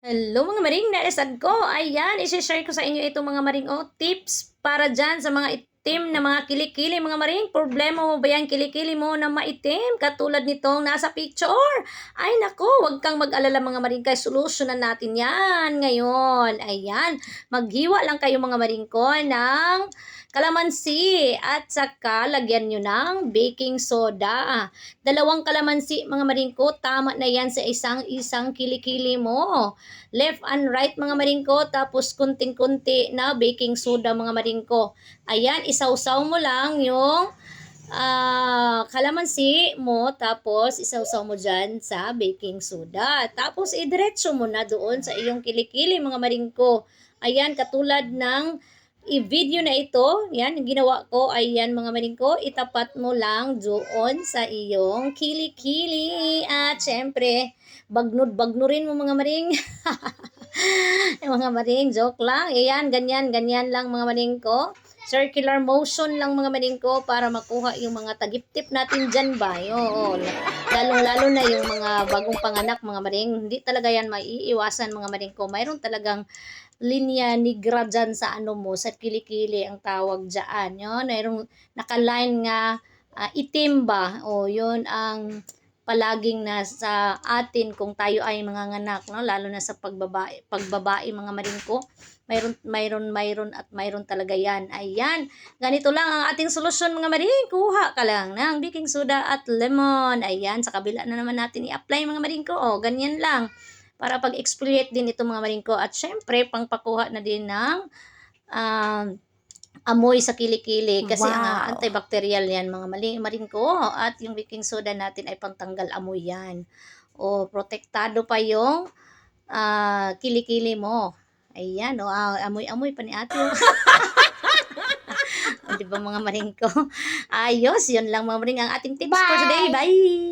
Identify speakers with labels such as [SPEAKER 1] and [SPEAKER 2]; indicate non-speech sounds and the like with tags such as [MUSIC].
[SPEAKER 1] Hello mga maring, naisad ko. Ayan, isi-share ko sa inyo itong mga maring oh, tips para dyan sa mga itim na mga kilikili mga maring. Problema mo ba yan kilikili mo na maitim? Katulad nitong nasa picture. Ay nako, wag kang mag-alala mga maring kay solusyonan natin yan ngayon. Ayan, maghiwa lang kayo mga maring ko ng kalamansi at saka lagyan nyo ng baking soda. Dalawang kalamansi mga maringko, tama na yan sa isang isang kilikili mo. Left and right mga maringko, tapos kunting-kunti na baking soda mga maringko. Ayan, isawsaw mo lang yung ah kalamansi mo, tapos isawsaw mo dyan sa baking soda. Tapos idiretso mo na doon sa iyong kilikili mga maringko. Ayan, katulad ng i-video na ito, yan, ginawa ko, ay yan mga maring ko, itapat mo lang doon sa iyong kili-kili. At syempre, bagnod-bagnurin mo mga maring. [LAUGHS] mga maring, joke lang. Ayan, ganyan, ganyan lang mga maring ko. Circular motion lang mga maring ko para makuha yung mga tagip-tip natin dyan ba. Oo, lalong-lalo na yung mga bagong panganak mga maring. Hindi talaga yan maiiwasan mga maring ko. Mayroon talagang linya nigra dyan sa ano mo, sa kilikili ang tawag dyan. Yun, mayroong nakaline nga ah, itim ba? O, yun ang palaging nasa atin kung tayo ay mga nganak, no? lalo na sa pagbabae, pagbabae mga maringko. Mayroon, mayroon, mayroon at mayroon talaga yan. Ayan, ganito lang ang ating solusyon mga maring. Kuha ka lang ng baking soda at lemon. Ayan, sa kabila na naman natin i-apply mga maringko. O, ganyan lang para pag-exfoliate din ito mga maringko at syempre pangpakuha na din ng um, amoy sa kilikili kasi ang
[SPEAKER 2] Wow.
[SPEAKER 1] uh, antibacterial yan mga mali maringko at yung baking soda natin ay pantanggal amoy yan. O protektado pa yung ah, kilikili mo. Ayan o ah, amoy-amoy pa ni ate oh. [LAUGHS] di ba mga maringko ayos yun lang mga maring ang ating tips for today. Bye